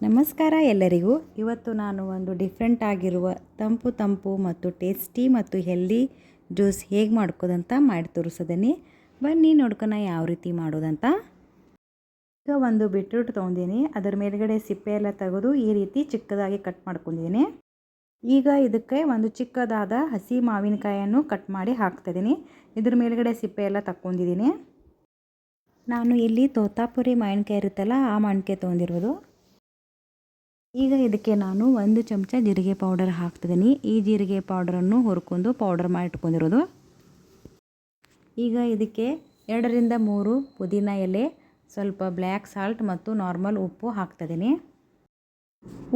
ನಮಸ್ಕಾರ ಎಲ್ಲರಿಗೂ. ಇವತ್ತು ನಾನು ಒಂದು ಡಿಫ್ರೆಂಟ್ ಆಗಿರುವ ತಂಪು ತಂಪು ಮತ್ತು ಟೇಸ್ಟಿ ಮತ್ತು ಹೆಲ್ದಿ ಜ್ಯೂಸ್ ಹೇಗೆ ಮಾಡ್ಕೋದಂತ ಮಾಡಿ ತೋರಿಸಿದೀನಿ ಬನ್ನಿ ನೋಡ್ಕೊನ ಯಾವ ರೀತಿ ಮಾಡೋದಂತ. ಈಗ ಒಂದು ಬಿಟ್ರೂಟ್ ತೊಗೊಂಡಿನಿ. ಅದರ ಮೇಲ್ಗಡೆ ಸಿಪ್ಪೆ ಎಲ್ಲ ತೆಗೆದು ಈ ರೀತಿ ಚಿಕ್ಕದಾಗಿ ಕಟ್ ಮಾಡ್ಕೊಂಡಿದ್ದೀನಿ ಈಗ ಇದಕ್ಕೆ ಒಂದು ಚಿಕ್ಕದಾದ ಹಸಿ ಮಾವಿನಕಾಯಿಯನ್ನು ಕಟ್ ಮಾಡಿ ಹಾಕ್ತಿದ್ದೀನಿ ಇದ್ರ ಮೇಲ್ಗಡೆ ಸಿಪ್ಪೆ ಎಲ್ಲ ತಕ್ಕೊಂಡಿದ್ದೀನಿ ನಾನು ಇಲ್ಲಿ ತೋತಾಪುರಿ ಮಾವಿನಕಾಯಿ ಇರುತ್ತಲ್ಲ, ಆ ಮಾವಿನಕಾಯಿ ತೊಗೊಂಡಿರೋದು. ಈಗ ಇದಕ್ಕೆ ನಾನು ಒಂದು ಚಮಚ ಜೀರಿಗೆ ಪೌಡರ್ ಹಾಕ್ತಿದ್ದೀನಿ. ಈ ಜೀರಿಗೆ ಪೌಡರನ್ನು ಹುರ್ಕೊಂಡು ಪೌಡರ್ ಮಾಡಿ ಇಟ್ಕೊಂಡಿರೋದು ಈಗ ಇದಕ್ಕೆ ಎರಡರಿಂದ ಮೂರು ಪುದೀನ ಎಲೆ, ಸ್ವಲ್ಪ ಬ್ಲ್ಯಾಕ್ ಸಾಲ್ಟ್ ಮತ್ತು ನಾರ್ಮಲ್ ಉಪ್ಪು ಹಾಕ್ತಿದ್ದೀನಿ.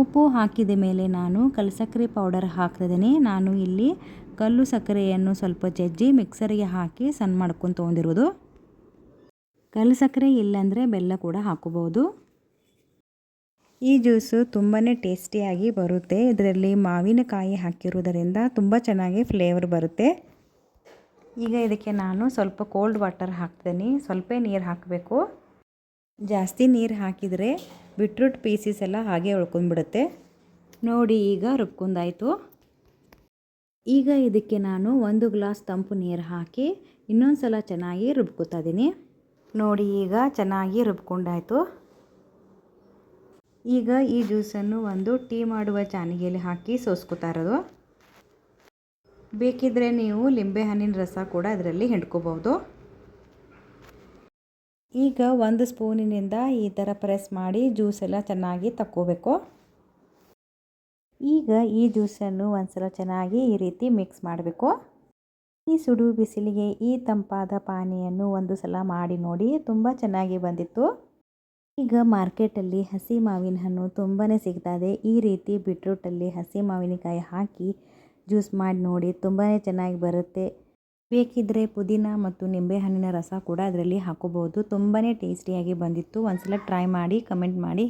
ಉಪ್ಪು ಹಾಕಿದ ಮೇಲೆ ನಾನು ಕಲ್ಲು ಸಕ್ಕರೆ ಪೌಡರ್ ಹಾಕ್ತಿದ್ದೀನಿ. ನಾನು ಇಲ್ಲಿ ಕಲ್ಲು ಸಕ್ಕರೆಯನ್ನು ಸ್ವಲ್ಪ ಜಜ್ಜಿ ಮಿಕ್ಸರಿಗೆ ಹಾಕಿ ಸಣ್ಣ ಮಾಡ್ಕೊಂಡು ತೊಗೊಂಡಿರೋದು. ಕಲ್ಲು ಸಕ್ಕರೆ ಇಲ್ಲಾಂದರೆ ಬೆಲ್ಲ ಕೂಡ ಹಾಕೋಬೋದು ಈ ಜ್ಯೂಸು ತುಂಬಾ ಟೇಸ್ಟಿಯಾಗಿ ಬರುತ್ತೆ. ಇದರಲ್ಲಿ ಮಾವಿನಕಾಯಿ ಹಾಕಿರುವುದರಿಂದ ತುಂಬ ಚೆನ್ನಾಗಿ ಫ್ಲೇವರ್ ಬರುತ್ತೆ. ಈಗ ಇದಕ್ಕೆ ನಾನು ಸ್ವಲ್ಪ ಕೋಲ್ಡ್ ವಾಟರ್ ಹಾಕ್ತೀನಿ. ಸ್ವಲ್ಪ ನೀರು ಹಾಕಬೇಕು. ಜಾಸ್ತಿ ನೀರು ಹಾಕಿದರೆ ಬಿಟ್ರೂಟ್ ಪೀಸಸ್ ಎಲ್ಲ ಹಾಗೆ ಉಳ್ಕೊಂಡ್ಬಿಡುತ್ತೆ. ನೋಡಿ ಈಗ ರುಬ್ಕೊಂಡಾಯಿತು. ಈಗ ಇದಕ್ಕೆ ನಾನು ಒಂದು ಗ್ಲಾಸ್ ತಂಪು ನೀರು ಹಾಕಿ ಇನ್ನೊಂದು ಸಲ ಚೆನ್ನಾಗಿ ರುಬ್ಕೊತಾ ಇದ್ದೀನಿ ನೋಡಿ ಈಗ ಚೆನ್ನಾಗಿ ರುಬ್ಕೊಂಡಾಯಿತು. ಈಗ ಈ ಜ್ಯೂಸನ್ನು ಒಂದು ಟೀ ಮಾಡುವ ಚಾನಿಗೆಯಲ್ಲಿ ಹಾಕಿ ಸೋಸ್ಕೋತಾ ಇರೋದು. ಬೇಕಿದ್ದರೆ ನೀವು ಲಿಂಬೆಹಣ್ಣಿನ ರಸ ಕೂಡ ಅದರಲ್ಲಿ ಹಿಂಡ್ಕೋಬೋದು. ಈಗ ಒಂದು ಸ್ಪೂನಿನಿಂದ ಈ ಥರ ಪ್ರೆಸ್ ಮಾಡಿ ಜ್ಯೂಸ್ ಎಲ್ಲ ಚೆನ್ನಾಗಿ ತಕ್ಕೋಬೇಕು. ಈಗ ಈ ಜ್ಯೂಸನ್ನು ಒಂದ್ಸಲ ಚೆನ್ನಾಗಿ ಈ ರೀತಿ ಮಿಕ್ಸ್ ಮಾಡಬೇಕು. ಈ ಸುಡು ಬಿಸಿಲಿಗೆ ಈ ತಂಪಾದ ಪಾನಿಯನ್ನು ಒಂದು ಸಲ ಮಾಡಿ ನೋಡಿ, ತುಂಬ ಚೆನ್ನಾಗಿ ಬಂದಿತ್ತು. ಈಗ ಮಾರ್ಕೆಟಲ್ಲಿ ಹಸಿ ಮಾವಿನ ಹಣ್ಣು ತುಂಬಾ ಸಿಗ್ತದೆ. ಈ ರೀತಿ ಬಿಟ್ರೂಟಲ್ಲಿ ಹಸಿ ಮಾವಿನಕಾಯಿ ಹಾಕಿ ಜ್ಯೂಸ್ ಮಾಡಿ ನೋಡಿ ತುಂಬಾ ಚೆನ್ನಾಗಿ ಬರುತ್ತೆ. ಬೇಕಿದ್ದರೆ ಪುದೀನ ಮತ್ತು ನಿಂಬೆಹಣ್ಣಿನ ರಸ ಕೂಡ ಅದರಲ್ಲಿ ಹಾಕೋಬೋದು ತುಂಬಾ ಟೇಸ್ಟಿಯಾಗಿ ಬಂದಿತ್ತು. ಒಂದ್ಸಲ ಟ್ರೈ ಮಾಡಿ, ಕಮೆಂಟ್ ಮಾಡಿ